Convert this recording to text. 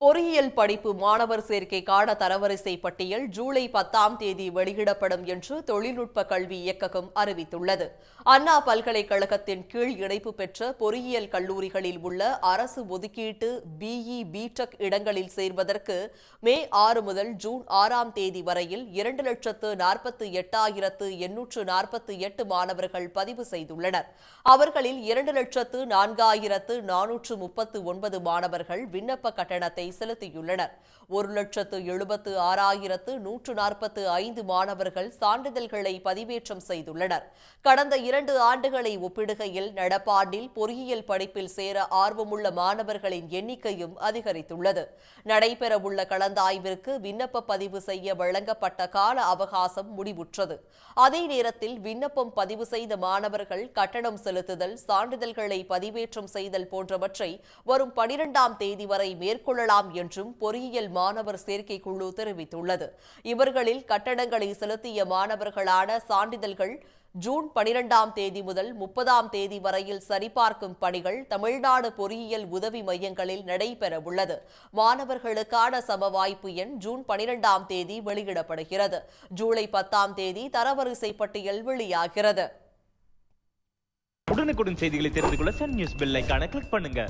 பொறியியல் படிப்பு மாணவர் சேர்க்கைக்கான தரவரிசை பட்டியல் ஜூலை பத்தாம் தேதி வெளியிடப்படும் என்று தொழில்நுட்ப கல்வி இயக்ககம் அறிவித்துள்ளது. அண்ணா பல்கலைக்கழகத்தின் கீழ் இணைப்பு பெற்ற பொறியியல் கல்லூரிகளில் உள்ள அரசு ஒதுக்கீட்டு பிஇ பிடெக் இடங்களில் சேர்வதற்கு மே ஆறு முதல் ஜூன் ஆறாம் தேதி வரையில் இரண்டு லட்சத்து நாற்பத்து எட்டாயிரத்து எண்ணூற்று நாற்பத்தி எட்டு மாணவர்கள் பதிவு செய்துள்ளனர். அவர்களில் இரண்டு லட்சத்து நான்காயிரத்து நானூற்று முப்பத்து ஒன்பது மாணவர்கள் விண்ணப்ப கட்டணத்தை செலுத்தியுள்ளனர். ஒரு லட்சத்து எழுபத்து ஆறாயிரத்து நூற்று நாற்பத்து ஐந்து மாணவர்கள் சான்றிதழ்களை பதிவேற்றம் செய்துள்ளனர். கடந்த இரண்டு ஆண்டுகளை ஒப்பிடுகையில் நடப்பாண்டில் பொறியியல் படிப்பில் சேர ஆர்வமுள்ள மாணவர்களின் எண்ணிக்கையும் அதிகரித்துள்ளது. நடைபெறவுள்ள கலந்தாய்விற்கு விண்ணப்ப பதிவு செய்ய வழங்கப்பட்ட கால அவகாசம் முடிவுற்றது. அதே நேரத்தில் விண்ணப்பம் பதிவு செய்த மாணவர்கள் கட்டணம் செலுத்துதல் சான்றிதழ்களை பதிவேற்றம் செய்தல் போன்றவற்றை வரும் பனிரெண்டாம் தேதி வரை மேற்கொள்ளலாம் என்றும் பொறியியல் மாணவர் சேர்க்கை குழு தெரிவித்துள்ளது. இவர்களில் கட்டணங்களை செலுத்திய மாணவர்களான சான்றிதழ்கள் ஜூன் பனிரெண்டாம் தேதி முதல் முப்பதாம் தேதி வரையில் சரிபார்க்கும் பணிகள் தமிழ்நாடு பொறியியல் உதவி மையங்களில் நடைபெற உள்ளது மாணவர்களுக்கான சமவாய்ப்பு எண் ஜூன் பனிரெண்டாம் தேதி வெளியிடப்படுகிறது. ஜூலை பத்தாம் தேதி தரவரிசை பட்டியல் வெளியாகிறது. உடனுக்குடன் செய்திகளை தெரிந்து கொள்ள சன் நியூஸ் பெல் கிளிக் பண்ணுங்க.